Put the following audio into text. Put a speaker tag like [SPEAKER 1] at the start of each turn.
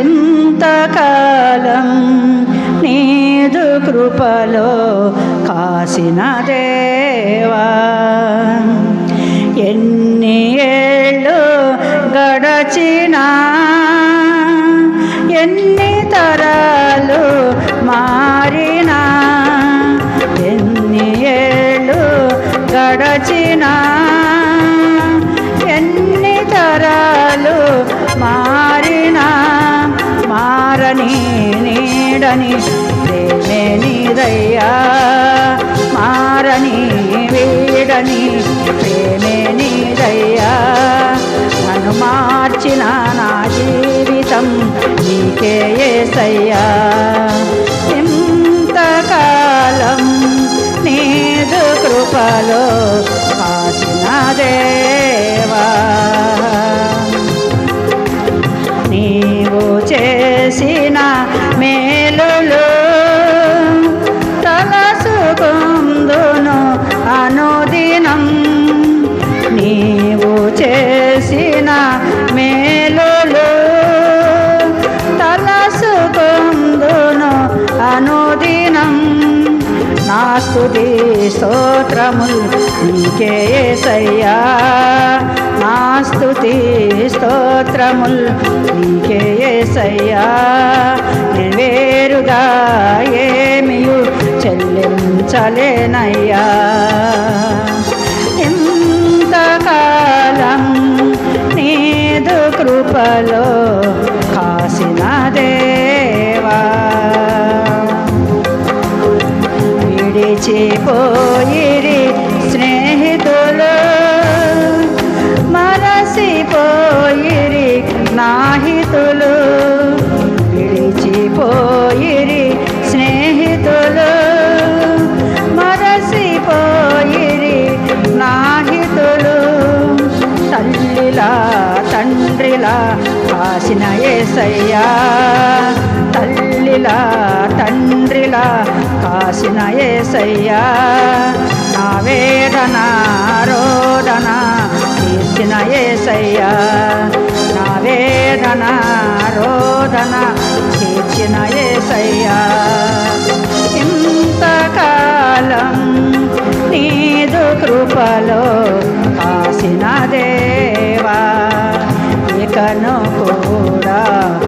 [SPEAKER 1] ఇంతకాలం నీదు కృపలో కాసిన దేవా. ఎన్ని ఏళ్ళు గడచినా మారని నీడని నేనే నీదయ్యా మారని వేడని ప్రేమే నీదయ్యా నన్ను మార్చిన నా జీవితం నీకే ఏసయ్యా. ఇంతకాలం నీదు కృపలో మేలులు తలసుకుందును అనుదినం. నా స్తుతి స్తోత్రములు నీకే సయ్యా నా స్తుతి స్తోత్రములు నీకే సయ్యా వేరుగా ఏమియు చెల్లించలేనయ్యా. కృపలో కాసిన దేవా. విడిచిపోయిరి స్నేహితులు మరసిపోయిరి నాహితులు. విడిచిపోయిరి తల్లిలా కాసిన ఏసయ్యా. తల్లిలా తండ్రిలా కాసిన ఏసయ్యా. నా వేదన రోదన తీర్చిన ఏసయ్యా. నా వేదన రోదన తీర్చిన ఏసయ్యా. ఇంతకాలం నీదు కృపలో కాసినదే canojo.